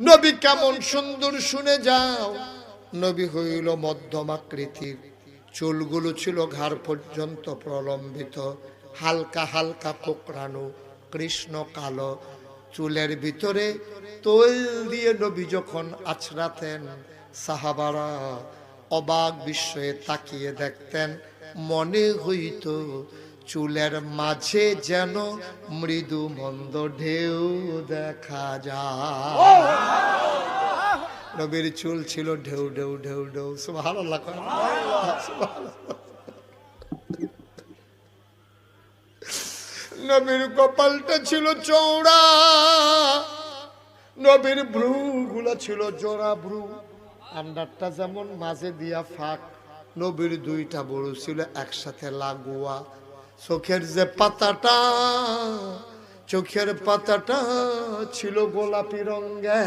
নবী কেমন সুন্দর শুনে যাও। নবী হইল মধ্যম আকৃতির। চুলগুলো ছিল ঘাড় পর্যন্ত প্রলম্বিত। হালকা হালকা কোকড়ানো, কৃষ্ণ কালো। চুলের ভিতরে তৈল দিয়ে নবী যখন আছড়াতেন, সাহাবারা অবাক বিস্ময়ে তাকিয়ে দেখতেন। মনে হইত চুলের মাঝে যেন মৃদু মন্দ ঢেউ দেখা যায়। নবীর চুল ছিল ঢেউ ঢেউ ঢেউ ঢেউ। সুবহানাল্লাহ। নবীর কপালটা ছিল চৌড়া নবীর ভ্রু গুলো ছিল জোড়া ভ্রু। আন্ডারটা যেমন মাঝে দিয়া ফাঁক, নবীর দুইটা বড় ছিল একসাথে লাগুয়া। চোখের যে পাতাটা, চোখের পাতাটা ছিল গোলাপি রঙে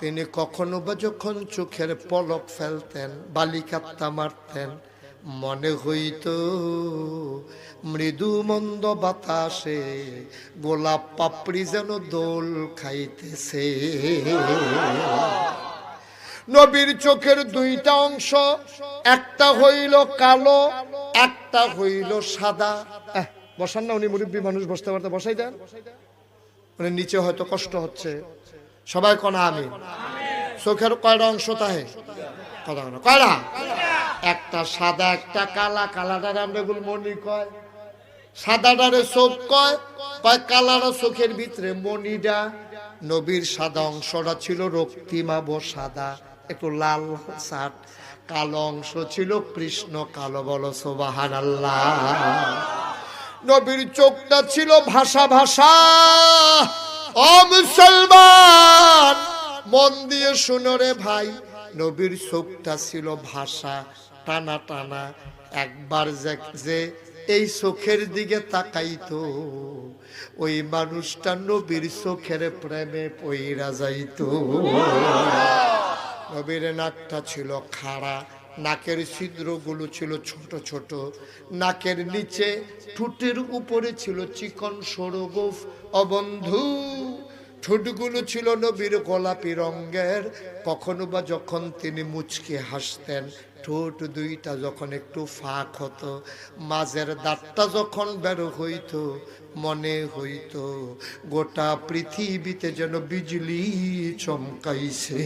তিনি কখনো বা যখন চোখের পলক ফেলতেন, বালিকাত্তা মারতেন, মনে হইত মৃদু মন্দ বাতাসে গোলাপ পাপড়ি যেন দোল খাইতেছে। নবীর চোখের দুইটা অংশ, একটা হইল কালো, একটা হইল সাদা। বসান না, উনি মুরব্বী মানুষ, বসতে পারতে, বসাই দেন। মানে নিচে হয়তো কষ্ট হচ্ছে। সবাই কনা আমি চোখের কয়টা অংশ তাহে? কয়টা একটা সাদা, একটা কালা। কালাটার আমরা মনি কয়। সাদাটারে চোখ কয়। কয় কালারা চোখের ভিতরে মনিটা। নবীর সাদা অংশটা ছিল রক্তিমাব সাদা। একটু লাল শার্ট কালো অংশ ছিল কৃষ্ণ, কালো বলো সোবাহান আল্লাহ নবীর চোখটা ছিল ভাষা ভাষা। মুসলমান, মন দিয়ে শুনো রে ভাই, নবীর চোখটা ছিল ভাষা, টানা টানা। একবার যে এই চোখের দিকে তাকাইতো, ওই মানুষটা নবীর চোখের প্রেমে পইরা যাইতো। নবীর নাকটা ছিল খাড়া, নাকের ছিদ্রগুলো ছিল ছোট ছোট, নাকের নিচে ঠোঁটের উপরে ছিল চিকন সরগোফ অবন্ধু ঠোঁটগুলো ছিল নবীর গোলাপি রঙের, কখনো বা যখন তিনি মুচকে হাসতেন ঠোঁট দুইটা যখন একটু ফাঁক হতো, মাঝের দাঁতটা যখন বের হইতো, মনে হইতো, গোটা পৃথিবীতে যেন বিজলি চমকাইছে।